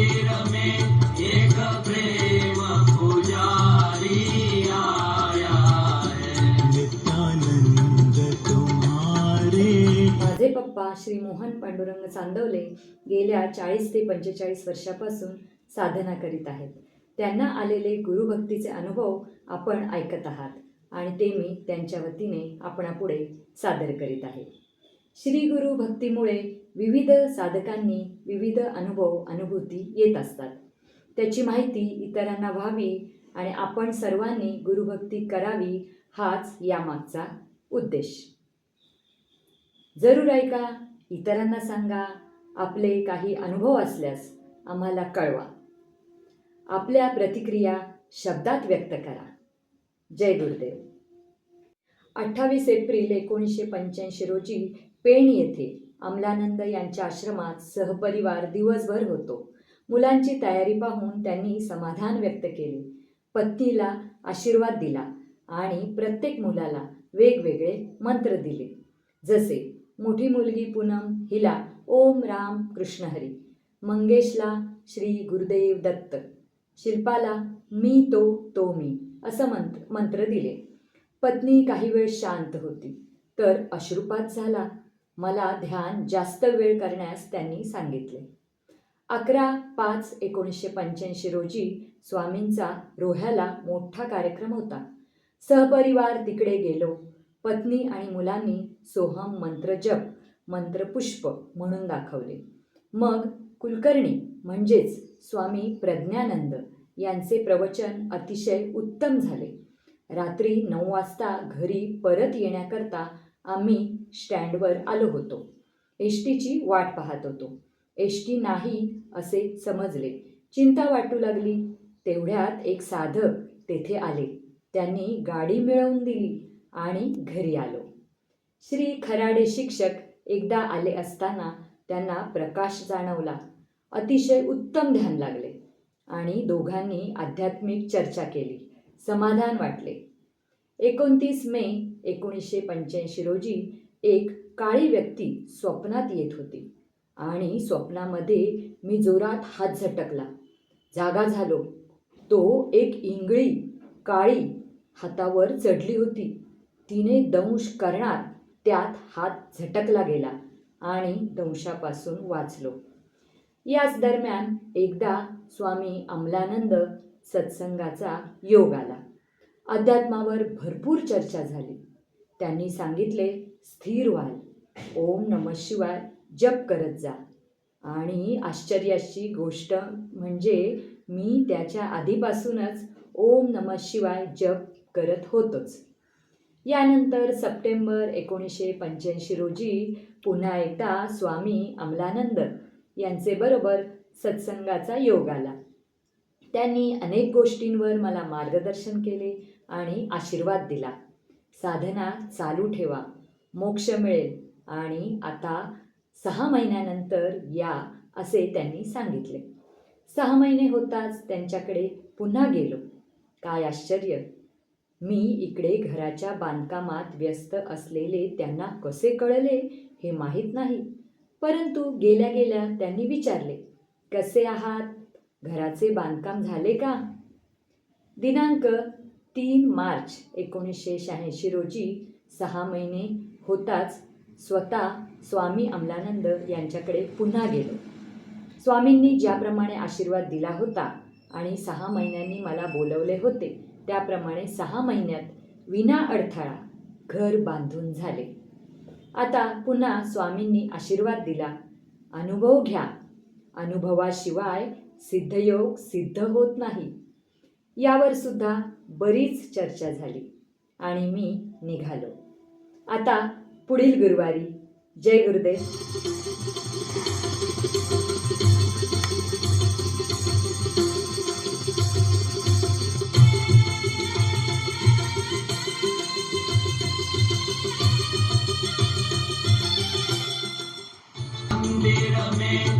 मंदिर में एक प्रेम पुजारी आया नित्यानंद तुम्हारे। माझे पप्पा श्री मोहन पांडुरंग चांदवले गेल्या चाळीस ते पंचेचाळीस वर्षापासून साधना करीत आहेत. त्यांना आलेले गुरुभक्तीचे अनुभव आपण ऐकत आहात आणि ते मी त्यांच्या वतीने आपणापुढे सादर करीत आहे. श्री गुरु भक्तीमुळे विविध साधकांनी विविध अनुभव अनुभूती येत असतात. त्याची माहिती इतरांना व्हावी आणि आपण सर्वांनी गुरुभक्ती करावी हाच यामागचा उद्देश. जरूर ऐका इतरांना सांगा आपले काही अनुभव असल्यास आम्हाला कळवा. आपल्या प्रतिक्रिया शब्दात व्यक्त करा. जय गुरुदेव. अठ्ठावीस एप्रिल एकोणीसशे पंच्याऐंशी रोजी पेण येथे. अमलानंद यांच्या आश्रमात सहपरिवार दिवसभर होतो. मुलांची तयारी पाहून त्यांनी समाधान व्यक्त केले. पत्नीला आशीर्वाद दिला आणि प्रत्येक मुलाला वेगवेगळे मंत्र दिले. जसे मोठी मुलगी पूनम हिला ओम राम कृष्ण हरी मंगेशला श्री गुरुदेव दत्त शिल्पाला मी तो तो मी असं मंत्र मंत्र दिले. पत्नी काही वेळ शांत होती. तर अश्रुपात झाला. मला ध्यान जास्त वेळ करण्यास त्यांनी सांगितले. अकरा पाच एकोणीसशे पंच्याऐंशी रोजी स्वामींचा रोह्याला मोठा कार्यक्रम होता. सहपरिवार तिकडे गेलो. पत्नी आणि मुलांनी सोहम मंत्रजप मंत्रपुष्प म्हणून दाखवले. मग कुलकर्णी म्हणजेच स्वामी प्रज्ञानंद यांचे प्रवचन अतिशय उत्तम झाले. रात्री नऊ वाजता घरी परत येण्याकरता आम्ही स्टँडवर आलो होतो. एस टीची वाट पाहत होतो. एस टी नाही असे समजले. चिंता वाटू लागली. तेवढ्यात एक साधक तेथे आले. त्यांनी गाडी मिळवून दिली आणि घरी आलो. श्री खराडे शिक्षक एकदा आले असताना त्यांना प्रकाश जाणवला. अतिशय उत्तम ध्यान लागले आणि दोघांनी आध्यात्मिक चर्चा केली. समाधान वाटले. एकोणतीस मे एकोणीसशे पंच्याऐंशी रोजी एक काळी व्यक्ती स्वप्नात येत होती. आणि स्वप्नामध्ये मी जोरात हात झटकला. जागा झालो. तो एक इंगळी काळी हातावर चढली होती. तिने दंश करणार त्यात हात झटकला गेला आणि दंशापासून वाचलो. याच दरम्यान एकदा स्वामी अमलानंद सत्संगाचा योग आला. अध्यात्मावर भरपूर चर्चा झाली. त्यांनी सांगितले स्थिर व्हाल. ओम नम शिवाय जप करत जा. आणि आश्चर्याची गोष्ट म्हणजे मी त्याच्या आधीपासूनच ओम नम शिवाय जप करत होतोच. यानंतर सप्टेंबर एकोणीसशे पंच्याऐंशी रोजी पुन्हा एकदा स्वामी अमलानंद यांचे बरोबर सत्संगाचा योग आला. त्यांनी अनेक गोष्टींवर मला मार्गदर्शन केले आणि आशीर्वाद दिला. साधना चालू ठेवा. मोक्ष मिळेल. आणि आता सहा महिन्यानंतर या असे त्यांनी सांगितले. सहा महिने होताच त्यांच्याकडे पुन्हा गेलो. काय आश्चर्य! मी इकडे घराच्या बांधकामात व्यस्त असलेले त्यांना कसे कळले हे माहीत नाही. परंतु गेल्या गेल्या त्यांनी विचारले कसे आहात? घराचे बांधकाम झाले का? दिनांक तीन मार्च एकोणीसशे शहाऐंशी रोजी सहा महिने होताच स्वतः स्वामी अमलानंद यांच्याकडे पुन्हा गेलो. स्वामींनी ज्याप्रमाणे आशीर्वाद दिला होता आणि सहा महिन्यांनी मला बोलवले होते त्याप्रमाणे सहा महिन्यात विना अडथळा घर बांधून झाले. आता पुन्हा स्वामींनी आशीर्वाद दिला. अनुभव घ्या. अनुभवाशिवाय सिद्धयोग सिद्ध होत नाही. यावर सुद्धा बरीच चर्चा झाली आणि मी निघालो. आता पुढील गुरुवारी. जय गुरुदेव. Mira,